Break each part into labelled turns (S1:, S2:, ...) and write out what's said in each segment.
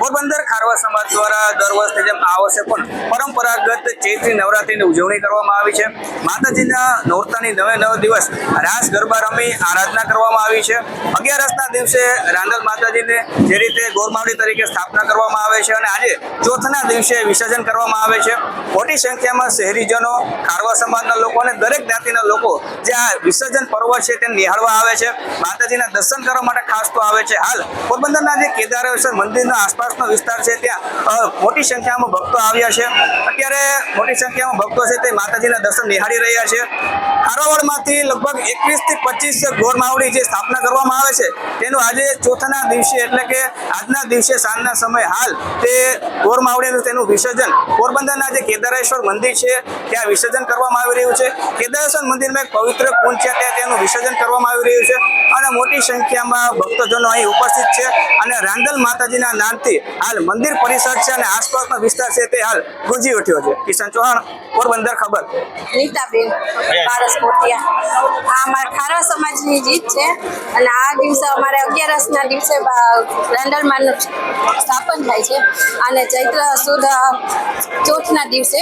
S1: પોરબંદર ખારવા સમાજ દ્વારા દર વર્ષે જેમ આ વર્ષે પણ પરંપરાગત ચૈત્રી નવરાત્રીની ઉજવણી કરવામાં આવી છે. માતાજીના નોરતાની નવે નવ દિવસ રાસ ગરબા રમી આરાધના કરવામાં આવી છે. અગિયારસના દિવસે રાંદલ માતાજીને જે રીતે ગોરમાવડી તરીકે સ્થાપના કરવામાં આવે છે અને આજે ચોથના દિવસે વિસર્જન કરવામાં આવે છે. મોટી સંખ્યામાં શહેરીજનો, ખારવા સમાજના લોકો અને દરેક જ્ઞાતિના લોકો જે આ વિસર્જન પર્વ છે તે નિહાળવા આવે છે. માતાજીના દર્શન કરવા માટે ખાસ તો આવે છે. હાલ પોરબંદરના જે કેદારેશ્વર મંદિરનો આસપાસનો વિસ્તાર છે ત્યાં. મોટી સંખ્યામાં ભક્તો આવ્યા છે. અત્યારે મોટી સંખ્યામાં ભક્તો છે તે માતાજીના દર્શન નિહાળી રહ્યા છે. ખારોવાડમાંથી લગભગ એકવીસથી પચીસ ગોરમાવડી જે સ્થાપના કરવામાં આવે છે, તેનું આજે ચોથાના દિવસે એટલે કે આજના દિવસે સાંજના સમય હાલ તે ગોરમાવડીનું તેનું વિસર્જન પોરબંદરના જે કેદારેશ્વર મંદિર છે, ત્યાં વિસર્જન કરવામાં આવી રહ્યું છે. કેદારેશ્વર મંદિરમાં એક પવિત્ર કુંજ છે, ત્યાં તેનું વિસર્જન કરવામાં આવી રહ્યું છે. અને મોટી સંખ્યામાં ભક્તજનો અહીં ઉપસ્થિત છે અને રાંદલ માતાજીના નામથી હાલ મંદિર પરિસર છે અને આસપાસનો વિસ્તાર છે તે હાલ ગુંજી ઉઠ્યો છે. કિશન ચૌહાણ પોરબંદર ખબર.
S2: નીતાબેન પારસ મોટિયા આ અમારા ખારવા સમાજની જીત છે અને આ દિવસે અમારે અગિયારસના દિવસે રાંદલ માનું સ્થાપન થાય છે અને ચૈત્ર સુદ ચોથના દિવસે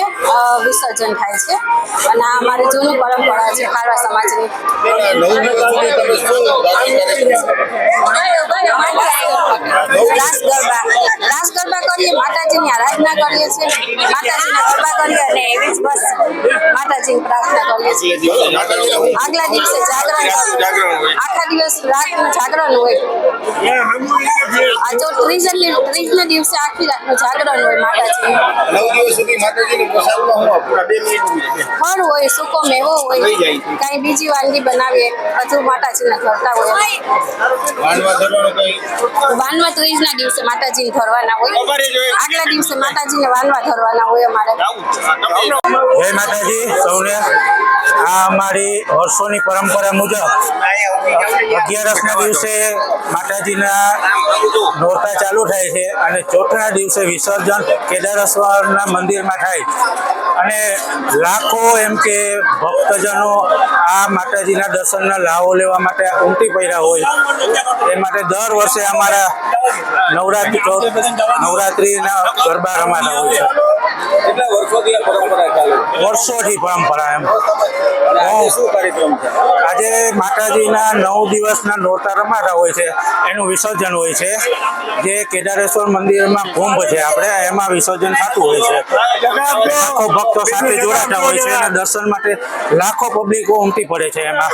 S2: વિસર્જન થાય છે. અને આ અમારી જૂની પરંપરા છે ખારવા સમાજની. ગરબા રાસ ગરબા કરીએ, માતાજીની આરાધના કરીએ છીએ. માતાજીના ગરબા બસ માતાજીની પ્રાર્થના કરીએ છીએ. આગલા દિવસે જાગરણ આખા દિવસ રાતનું જાગરણ હોય. આ જો ત્રીજની ત્રીજના દિવસે આખી રાતનું જાગરણ હોય માતાજી.
S3: નવ દિવસ સુધી માતાજીની પ્રસાદમાં હું આપું બે મિનિટ
S2: ફળ હોય સૂકો મેવો હોય કઈ બીજી વાનગી બનાવીએ બધું માતાજીને ધરતા હોય.
S3: વાનવા ધરવાનું કઈ?
S2: વાનવા ત્રીજના દિવસે માતાજીને ધરવાના હોય. આગલા દિવસે માતાજીને વાનવા ધરવાના હોય અમારે.
S4: જય માતાજી સૌને. આ અમારી વર્ષોની પરંપરા મુજબ અગિયારસના દિવસે માતાજીના નોરતા ચાલુ થાય છે અને ચોથના દિવસે વિસર્જન કેદારેશ્વરના મંદિરમાં થાય. અને લાખો એમ કે ભક્તજનો આ માતાજીના દર્શનના લાવો લેવા માટે ઉમટી પડ્યા હોય. એ માટે દર વર્ષે અમારા નવરાત્રિ નવરાત્રિના ગરબા રમાતા હોય છે.
S1: કેટલા વર્ષોથી આ પરંપરા ચાલુ
S4: વર્ષોથી પરંપરા એમ.
S1: આજે શું કાર્યક્રમ છે?
S4: આજે માતાજીના નવ દિવસના નોરતા રમાતા હોય છે. એનું વિસર્જન હોય છે. જે કેદારેશ્વર મંદિરમાં કુંભ છે આપણે એમાં વિસર્જન થતું હોય છે. લાખો ભક્તો સાથે જોડાતા હોય છે અને દર્શન માટે લાખો પબ્લિકો ઉમટી પડે છે એમાં.